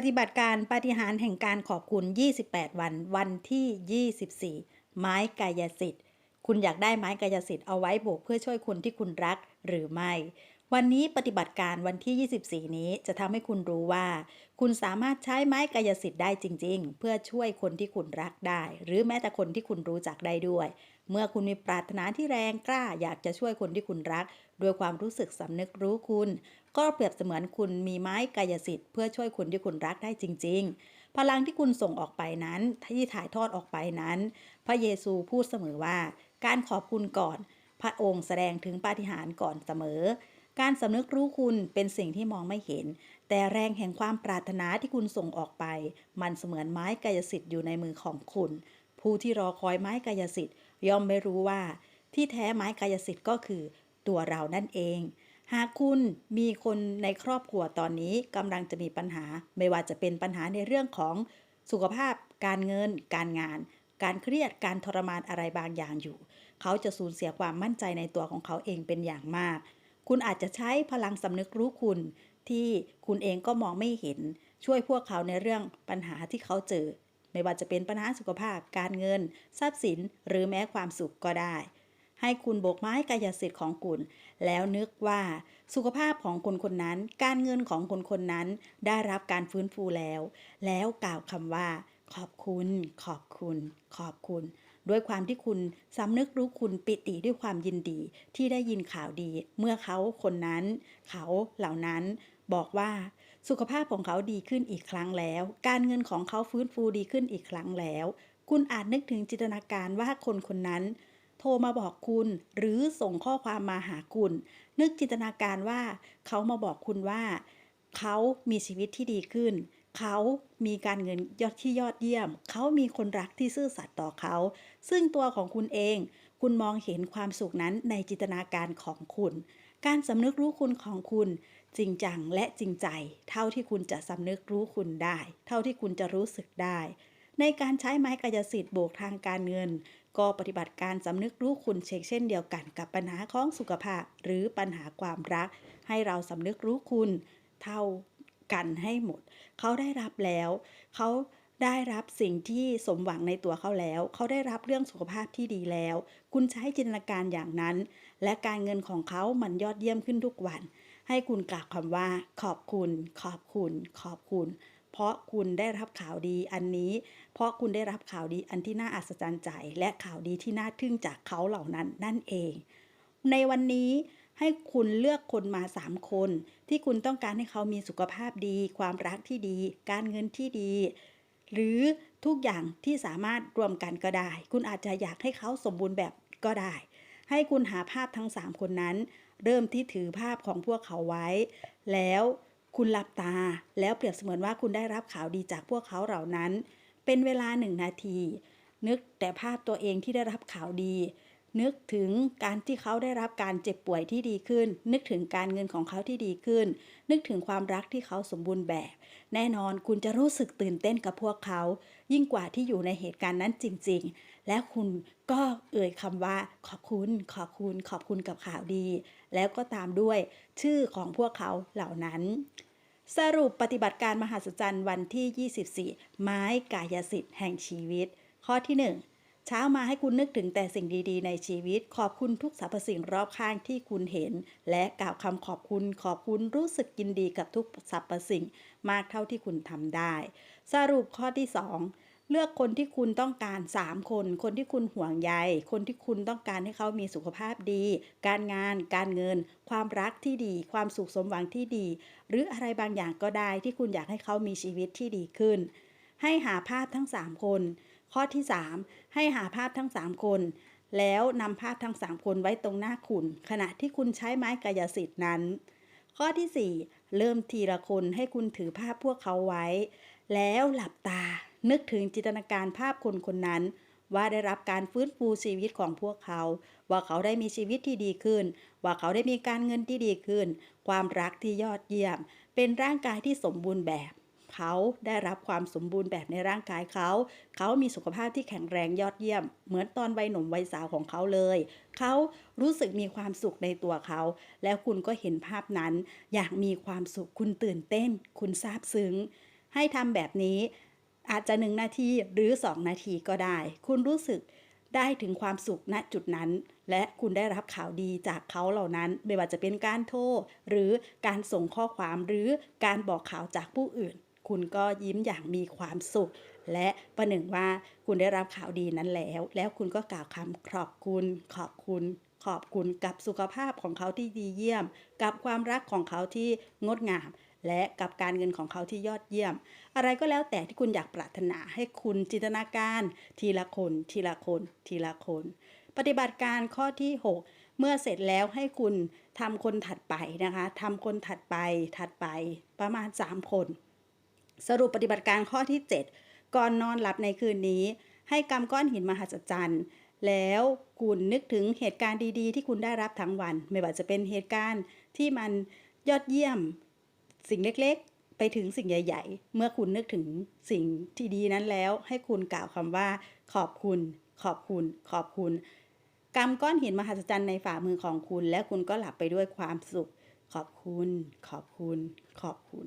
ปฏิบัติการปฏิหารแห่งการขอบคุณ 28 วัน วันที่ 24 ไม้กายสิทธิ์ คุณอยากได้ไม้กายสิทธิ์เอาไว้โบกเพื่อช่วยคนที่คุณรักหรือไม่ วันนี้ปฏิบัติการวันที่ 24 นี้จะทำให้คุณรู้ว่า คุณสามารถใช้ไม้กายสิทธิ์ได้จริง ๆ เพื่อช่วยคนที่คุณรักได้ หรือแม้แต่คนที่คุณรู้จักได้ด้วย เมื่อคุณมีปรารถนาที่แรงกล้า อยากจะช่วยคนที่คุณรัก ด้วยความรู้สึกสำนึกรู้คุณ ก็เปรียบเสมือนคุณมีไม้กายสิทธิ์ เพื่อช่วยคนที่คุณรักได้จริง ๆ พลังที่คุณส่งออกไปนั้นที่ถ่ายทอดออกไปนั้น พระเยซูพูดเสมอว่า การขอบคุณก่อน พระองค์แสดงถึงปาฏิหาริย์ก่อนเสมอการสำนึกรู้คุณเป็นสิ่งที่มองไม่เห็น แต่แรงแห่งความปรารถนาที่คุณส่งออกไป มันเสมือนไม้กายสิทธิ์อยู่ในมือของคุณ ผู้ที่รอคอยไม้กายสิทธิ์ ย่อมไม่รู้ว่าที่แท้ไม้กายสิทธิ์ก็คือตัวเรานั่นเอง หากคุณมีคนในครอบครัวตอนนี้กำลังจะมีปัญหา ไม่ว่าจะเป็นปัญหาในเรื่องของสุขภาพ การเงิน การงาน การเครียดการทรมานอะไรบางอย่างอยู่ เขาจะสูญเสียความมั่นใจในตัวของเขาเองเป็นอย่างมาก คุณอาจจะใช้พลังสำนึกรู้คุณที่คุณเองก็มองไม่เห็น ช่วยพวกเขาในเรื่องปัญหาที่เขาเจอ ไม่ว่าจะเป็นปัญหาสุขภาพ การเงิน ทรัพย์สิน หรือแม้ความสุขก็ได้ ให้คุณโบกไม้กายสิทธิ์ของคุณ แล้วนึกว่าสุขภาพของคนคนนั้น การเงินของคนคนนั้นได้รับการฟื้นฟูแล้ว แล้วกล่าวคำว่า ขอบคุณ ขอบคุณ ขอบคุณด้วยความที่คุณสำนึกรู้คุณปิติด้วยความยินดีที่ได้ยินข่าวดี เมื่อเขาคนนั้น เขาเหล่านั้นบอกว่า สุขภาพของเขาดีขึ้นอีกครั้งแล้ว การเงินของเขาฟื้นฟูดีขึ้นอีกครั้งแล้ว คุณอาจนึกถึงจินตนาการว่าคนคนนั้น โทรมาบอกคุณ หรือส่งข้อความมาหาคุณ นึกจินตนาการว่า เขามาบอกคุณว่า เขามีชีวิตที่ดีขึ้น เขามีการเงินยอดที่ยอดเยี่ยม เขามีคนรักที่ซื่อสัตย์ต่อเขา ซึ่งตัวของคุณเอง คุณมองเห็นความสุขนั้นในจินตนาการของคุณ การสำนึกรู้คุณของคุณ จริงจังและจริงใจ เท่าที่คุณจะสำนึกรู้คุณได้ เท่าที่คุณจะรู้สึกได้ ในการใช้ไม้กายสิทธิ์โบกทางการเงิน ก็ปฏิบัติการสำนึกรู้คุณเช็คเช่นเดียวกันกับปัญหาของสุขภาพ หรือปัญหาความรัก ให้เราสำนึกรู้คุณ เท่ากันให้หมด เขาได้รับแล้ว เขาได้รับสิ่งที่สมหวังในตัวเขาแล้ว เขาได้รับเรื่องสุขภาพที่ดีแล้ว คุณใช้จินตนาการอย่างนั้น และการเงินของเขามันยอดเยี่ยมขึ้นทุกวัน ให้คุณกล่าวคำว่าขอบคุณ ขอบคุณ ขอบคุณ เพราะคุณได้รับข่าวดีอันนี้ เพราะคุณได้รับข่าวดีอันที่น่าอัศจรรย์ใจและข่าวดีที่น่าทึ่งจากเขาเหล่านั้นนั่นเอง ในวันนี้ให้คุณเลือกคนมา 3 คน ที่คุณต้องการให้เขามีสุขภาพดี ความรักที่ดี การเงินที่ดี หรือทุกอย่างที่สามารถรวมกันก็ได้ คุณอาจจะอยากให้เขาสมบูรณ์แบบก็ได้ ให้คุณหาภาพทั้ง 3 คนนั้น เริ่มที่ถือภาพของพวกเขาไว้ แล้วคุณหลับตา แล้วเปรียบเสมือนว่าคุณได้รับข่าวดีจากพวกเขาเหล่านั้น เป็นเวลาหนึ่งนาที นึกแต่ภาพตัวเองที่ได้รับข่าวดี นึกถึงการที่เขาได้รับการเจ็บป่วยที่ดีขึ้น นึกถึงการเงินของเขาที่ดีขึ้น นึกถึงความรักที่เขาสมบูรณ์แบบ แน่นอนคุณจะรู้สึกตื่นเต้นกับพวกเขา ยิ่งกว่าที่อยู่ในเหตุการณ์นั้นจริง ๆ และคุณก็เอ่ยคำว่าขอบคุณ ขอบคุณ ขอบคุณกับข่าวดี แล้วก็ตามด้วยชื่อของพวกเขาเหล่านั้น สรุปปฏิบัติการมหัศจรรย์วันที่ 24 ไม้กายสิทธิ์แห่งชีวิต ข้อที่ 1 เช้ามาให้คุณนึกถึงแต่สิ่งดีๆ ในชีวิต ขอบคุณทุกสรรพสิ่งรอบข้างที่คุณเห็น และกล่าวคำขอบคุณ ขอบคุณรู้สึกยินดีกับทุกสรรพสิ่ง มากเท่าที่คุณทำได้ สรุปข้อที่ 2 เลือกคนที่คุณต้องการ 3 คน คนที่คุณห่วงใย คนที่คุณต้องการให้เขามีสุขภาพดี การงาน การเงิน ความรักที่ดี ความสุขสมหวังที่ดี หรืออะไรบางอย่างก็ได้ที่คุณอยากให้เขามีชีวิตที่ดีขึ้น ให้หาภาพทั้ง 3 คน ข้อที่ 3 ให้หาภาพทั้ง 3 คน แล้วนำภาพทั้ง 3 คนไว้ตรงหน้าคุณ ขณะที่คุณใช้ไม้กายสิทธิ์นั้น ข้อทีสี่4 เริ่มทีละคนให้คุณถือภาพพวกเขาไว้ แล้วหลับตา นึกถึงจินตนาการภาพคนคนนั้น ว่าได้รับการฟื้นฟูชีวิตของพวกเขา ว่าเขาได้มีชีวิตที่ดีขึ้น ว่าเขาได้มีการเงินที่ดีขึ้น ความรักที่ยอดเยี่ยม เป็นร่างกายที่สมบูรณ์แบบ เขาได้รับความสมบูรณ์แบบในร่างกายเขา เขามีสุขภาพที่แข็งแรงยอดเยี่ยม เหมือนตอนวัยหนุ่มวัยสาวของเขาเลย เขารู้สึกมีความสุขในตัวเขา แล้วคุณก็เห็นภาพนั้น อยากมีความสุขคุณตื่นเต้น คุณซาบซึ้งให้ทำแบบนี้ อาจจะหนึ่งนาทีหรือสองนาทีก็ได้ คุณรู้สึกได้ถึงความสุขณจุดนั้น และคุณได้รับข่าวดีจากเขาเหล่านั้น ไม่ว่าจะเป็นการโทรหรือการส่งข้อความหรือการบอกข่าวจากผู้อื่น คุณก็ยิ้มอย่างมีความสุข และประหนึ่งว่าคุณได้รับข่าวดีนั้นแล้ว แล้วคุณก็กล่าวคำขอบคุณ ขอบคุณ ขอบคุณกับสุขภาพของเขาที่ดีเยี่ยม กับความรักของเขาที่งดงาม และกับการเงินของเขาที่ยอดเยี่ยม อะไรก็แล้วแต่ที่คุณอยากปรารถนาให้คุณจินตนาการ ทีละคน ทีละคน ทีละคน ปฏิบัติการข้อที่ 6 เมื่อเสร็จแล้วให้คุณทำคนถัดไปนะคะทำคนถัดไปถัดไปประมาณ 3 คน สรุปปฏิบัติการข้อที่ 7 ก่อนนอนหลับในคืนนี้ให้กำก้อนหินมหัศจรรย์ แล้วคุณนึกถึงเหตุการณ์ดีๆ ที่คุณได้รับทั้งวัน ไม่ว่าจะเป็นเหตุการณ์ที่มันยอดเยี่ยม สิ่งเล็กๆ ไปถึงสิ่งใหญ่ ๆ เมื่อคุณนึกถึงสิ่งที่ดีนั้นแล้ว ให้คุณกล่าวคำว่า ขอบคุณ ขอบคุณ ขอบคุณกำก้อนหินมหัศจรรย์ในฝ่ามือของคุณ และคุณก็หลับไปด้วยความสุข ขอบคุณ ขอบคุณ ขอบคุณ